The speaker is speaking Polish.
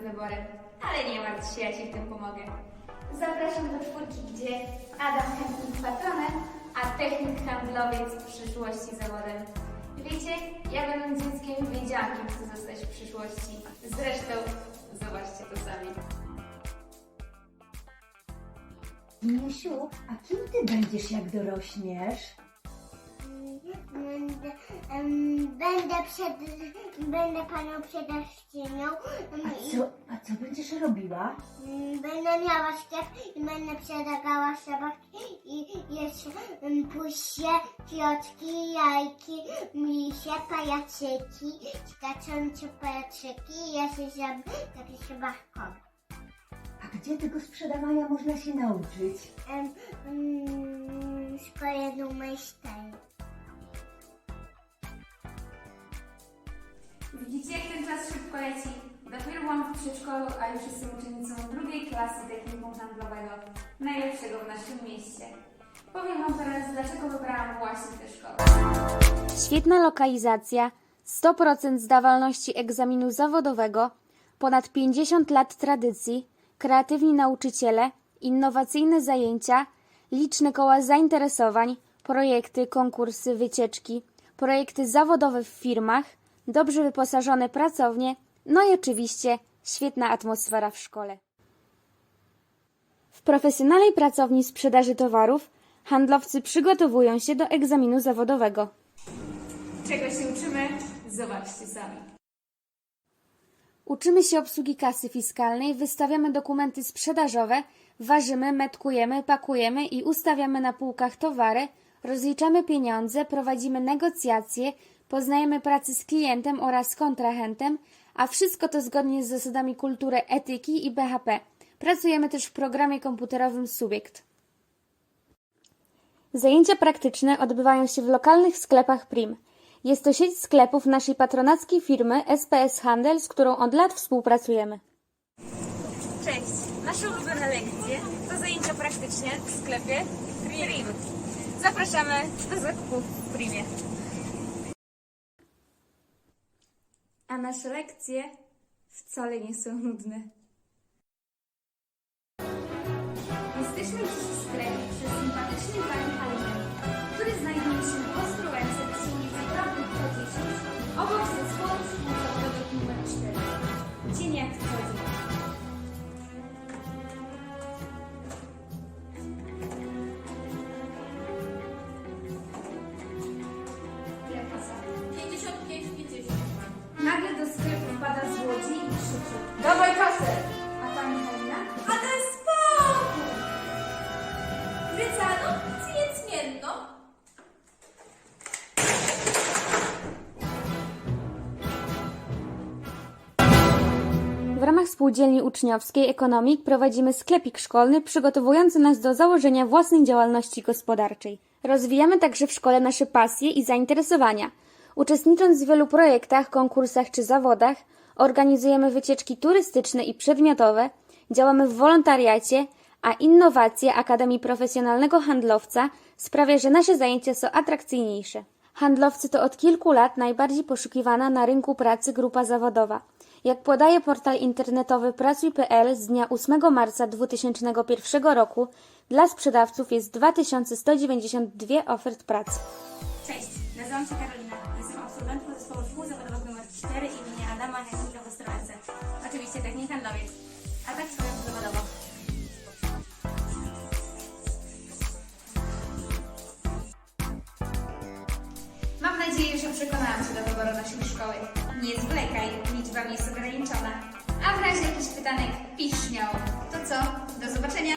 wyborem. Ale nie martw się, ja Ci w tym pomogę. Zapraszam do czwórki, gdzie Adam chętnik patronem, a technik handlowiec w przyszłości zawodem. Wiecie, ja będąc dzieckiem wiedziałam, kim chcę zostać w przyszłości. Zresztą zobaczcie to sami. Misiu, a kim ty będziesz jak dorośniesz? Będę przed, będę panią przedawczynią. A co, a co będziesz robiła? Mm, Będę miała sklep i będę sprzedawała zabawki i jeszcze em, pusie, kwiatki, jajki, misie, pajacyki, skaczące pajacyki i jeszcze zab, takie zabawkowe. A gdzie tego sprzedawania można się nauczyć? Em, mm, Szkole numer 4. Widzicie, jak ten czas szybko leci? Dopiero byłam w przedszkolu, a już jestem uczennicą drugiej klasy technikum handlowego, najlepszego w naszym mieście. Powiem Wam teraz, dlaczego wybrałam właśnie tę szkołę. Świetna lokalizacja, 100% zdawalności egzaminu zawodowego, ponad 50 lat tradycji, kreatywni nauczyciele, innowacyjne zajęcia, liczne koła zainteresowań, projekty, konkursy, wycieczki, projekty zawodowe w firmach, dobrze wyposażone pracownie, no i oczywiście świetna atmosfera w szkole. W profesjonalnej pracowni sprzedaży towarów handlowcy przygotowują się do egzaminu zawodowego. Czego się uczymy? Zobaczcie sami. Uczymy się obsługi kasy fiskalnej, wystawiamy dokumenty sprzedażowe, ważymy, metkujemy, pakujemy i ustawiamy na półkach towary, rozliczamy pieniądze, prowadzimy negocjacje, poznajemy pracę z klientem oraz kontrahentem, a wszystko to zgodnie z zasadami kultury etyki i BHP. Pracujemy też w programie komputerowym Subiekt. Zajęcia praktyczne odbywają się w lokalnych sklepach Prim. Jest to sieć sklepów naszej patronackiej firmy SPS Handel, z którą od lat współpracujemy. Cześć! Nasze ulubione lekcje to zajęcia praktyczne w sklepie Prim. Zapraszamy do zakupów w Primie. A nasze lekcje wcale nie są nudne. Jesteśmy dziś w sklepie przy sympatycznej pani Halinie, który znajduje się w Ostrołęce przy ulicy Prawdy 110, obok zespołu szkół numer 4. Dzień jak co dzień. I krzyczy. Dawaj kasę! A pani Halina? A daj spokój! Grycano, czy niecmienno? W ramach spółdzielni uczniowskiej Ekonomik prowadzimy sklepik szkolny przygotowujący nas do założenia własnej działalności gospodarczej. Rozwijamy także w szkole nasze pasje i zainteresowania. Uczestnicząc w wielu projektach, konkursach czy zawodach, organizujemy wycieczki turystyczne i przedmiotowe, działamy w wolontariacie, a innowacje Akademii Profesjonalnego Handlowca sprawia, że nasze zajęcia są atrakcyjniejsze. Handlowcy to od kilku lat najbardziej poszukiwana na rynku pracy grupa zawodowa. Jak podaje portal internetowy Pracuj.pl z dnia 8 marca 2001 roku, dla sprzedawców jest 2192 ofert pracy. Cześć, nazywam się Karolina. Jestem absolwentką zespołu A tak sobie zawodowo. Mam nadzieję, że przekonałam Cię do wyboru naszej szkoły. Nie zwlekaj, liczba jest ograniczona. A w razie jakichś pytanek pisz śmiało. To co? Do zobaczenia!